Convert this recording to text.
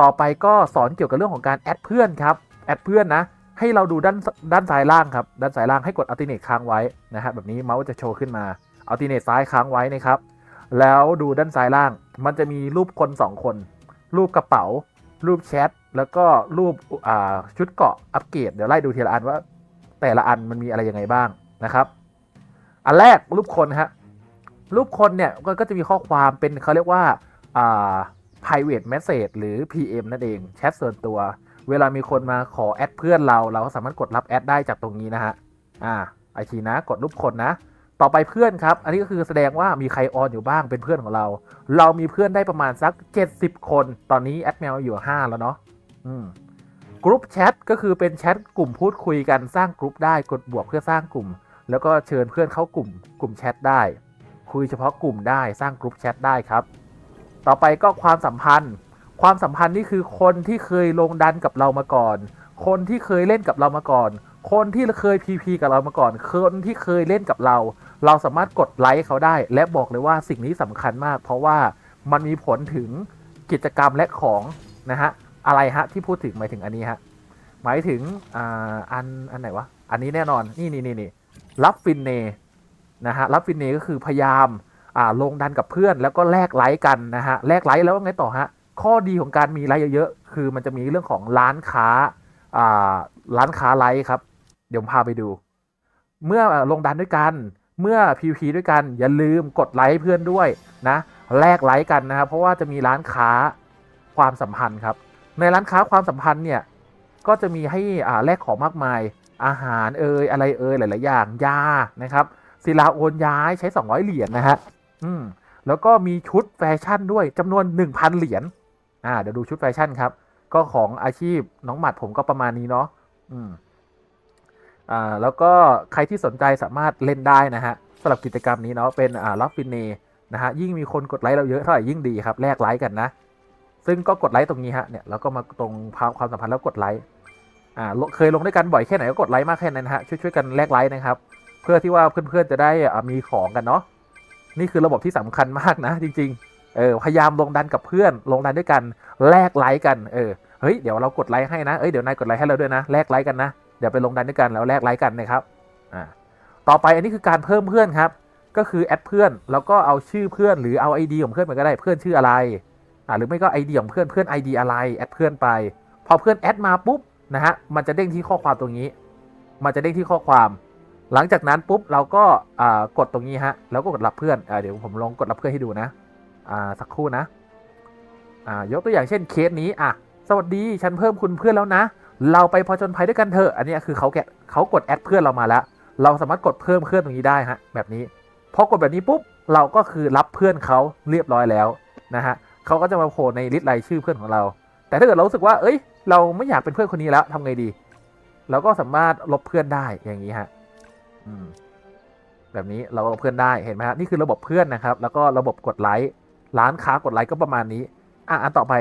ต่อไปก็สอนเกี่ยวกับเรื่องของการแอดเพื่อนครับ แอดเพื่อนนะ ให้เราดูด้านด้านซ้ายล่างครับ ด้านซ้ายล่างให้กดอัลติเนตค้างไว้นะฮะแบบนี้เมาส์จะโชว์ขึ้นมาอัลติเนตซ้ายค้างไว้นะครับ แล้วดูด้านซ้ายล่าง มันจะมีรูปคน 2 คน รูปกระเป๋า รูปแชท แล้วก็รูปอ่าชุดเกาะอัปเกรด เดี๋ยวไล่ดูทีละอันว่า แต่ละอันมันมีอะไรยังไงบ้างนะครับ อันแรกรูปคนฮะ รูปคนเนี่ยก็ก็จะมีข้อความเป็นเขาเรียกว่าอ่า private message หรือ PM นั่นเองแชทส่วนตัว เวลามีคนมาขอแอดเพื่อนเราเราก็สามารถกดรับแอดได้จากตรงนี้นะฮะอ่าไอทีนะกดรูปคนนะ ต่อไปเพื่อนครับ อันนี้ก็คือแสดงว่ามีใครออนอยู่บ้างเป็นเพื่อนของเรา เรามีเพื่อนได้ประมาณสัก 70 คน ตอนนี้แอดแมวอยู่ 5 แล้วเนาะอืมกรุ๊ปแชทก็คือเป็นแชทกลุ่มพูดคุยกันสร้างกรุ๊ปได้กดบวกเพื่อสร้างกลุ่ม แล้วก็เชิญเพื่อนเข้ากลุ่ม กลุ่มแชทได้ คุยเฉพาะกลุ่มได้สร้างกรุ๊ปแชทได้ครับ ต่อไปก็ความสัมพันธ์ ความสัมพันธ์นี่คือคนที่เคยลงดันกับเรามาก่อน คนที่เคยเล่นกับเรามาก่อน คนที่เคยพีพีกับเรามาก่อน คนที่เคยเล่นกับเรา เราสามารถกดไลค์เขาได้ และบอกเลยว่าสิ่งนี้สำคัญมาก เพราะว่ามันมีผลถึงกิจกรรมและของนะฮะอะไรฮะที่พูดถึงหมายถึงอันนี้ฮะหมายถึงอ่าอันอันไหนวะอันนี้แน่นอนนี่นี่นี่นี่รับฟินเนนะฮะรับฟินเนก็คือพยายาม ลงดันกับเพื่อนแล้วก็แลกไลค์กันนะฮะแลกไลค์แล้วไงต่อฮะข้อดีของการมีไลค์เยอะๆคือมันจะมีเรื่องของร้านค้าอ่าร้านค้าไลค์ครับ เดี๋ยวผมพาไปดู เมื่อลงดันด้วยกัน เมื่อ PVP ด้วยกันอย่าลืมกดไลค์เพื่อนด้วยนะแลกไลค์กันนะครับเพราะว่าจะมีร้านค้าความสัมพันธ์ครับ ในร้านค้าความสัมพันธ์เนี่ยก็จะมีให้อ่าแลกของมากมาย อาหารเอ่ยอะไรเอ่ยหลาย ๆ อย่างยานะครับศิลาโอนย้ายใช้ 200 เหรียญนะฮะ อืมแล้วก็มีชุดแฟชั่นด้วยจำนวน 1,000 เหรียญอ่าเดี๋ยวดูชุดแฟชั่นครับ ก็ของอาชีพน้องหมัดผมก็ประมาณนี้เนาะอืมอ่าแล้วก็ใครที่สนใจสามารถเล่นได้นะฮะสำหรับกิจกรรมนี้เนาะเป็นอ่าล็อกฟินเนนะฮะยิ่งมีคนกดไลค์เราเยอะเท่าไหร่ยิ่งดีครับแลกไลค์กันนะ ซึ่งก็กดไลค์ตรงนี้ฮะเนี่ยแล้วก็มาตรงความสัมพันธ์แล้วกดไลค์อ่าเคยลงด้วยกันบ่อยแค่ไหนก็กดไลค์มากแค่นั้นฮะช่วยช่วยๆกันแลกไลค์นะครับ เพื่อที่ว่าเพื่อนๆจะได้อ่ามีของกันเนาะ นี่คือระบบที่สำคัญมากนะ จริงๆเออพยายามลงดันกับเพื่อน ลงดันด้วยกันแลกไลค์กันเออเฮ้ยเดี๋ยวเรากดไลค์ให้นะเอ้ยเดี๋ยวนายกดไลค์ให้เราด้วยนะแลกไลค์กันนะเดี๋ยวไปลงดันด้วยกันแล้วแลกไลค์กันนะครับอ่าต่อไปอันนี้คือการเพิ่มเพื่อนครับ ก็คือแอดเพื่อนแล้วก็เอาชื่อเพื่อนหรือเอา ID ของเพื่อนมันก็ได้เพื่อนชื่ออะไรอ่าหรือไม่ก็ ID ของเพื่อนเพื่อน ID อะไรแอดเพื่อนไป พอเพื่อนแอดมาปุ๊บนะฮะมันจะเด้งที่ข้อความตรงนี้ มันจะเด้งที่ข้อความ หลังจากนั้นปุ๊บเราก็กดตรงนี้ฮะแล้วก็กดรับเพื่อนอเดี๋ยวผมลองกดรับเพื่อนให้ดูนะสักครู่นะยกตัวอย่างเช่นเคสนี้อะสวัสดีฉันเพิ่มคุณเพื่อนแล้วนะ เราไปผจญภัยด้วยกันเถอะอันนี้คือเขาแกะเขากดแอดเพื่อนเรามาแล้ว เราสามารถกดเพิ่มเพื่อนตรงนี้ได้ฮะแบบนี้พอกดแบบนี้ปุ๊บเราก็คือรับเพื่อนเขาเรียบร้อยแล้วนะฮะเขาก็จะมาโผล่ในลิสต์รายชื่อเพื่อนของเรา แต่ถ้าเกิดเราสึกว่าเอ้ย เราไม่อยากเป็นเพื่อนคนนี้แล้วทำไงดี เราก็สามารถลบเพื่อนได้อย่างนี้ฮะ แบบนี้เราก็ลบเพื่อนได้เห็นไหมฮะนี่คือระบบเพื่อนนะครับ แล้วก็ระบบกดไลค์ร้านค้ากดไลค์ก็ประมาณนี้ อะอันต่อไป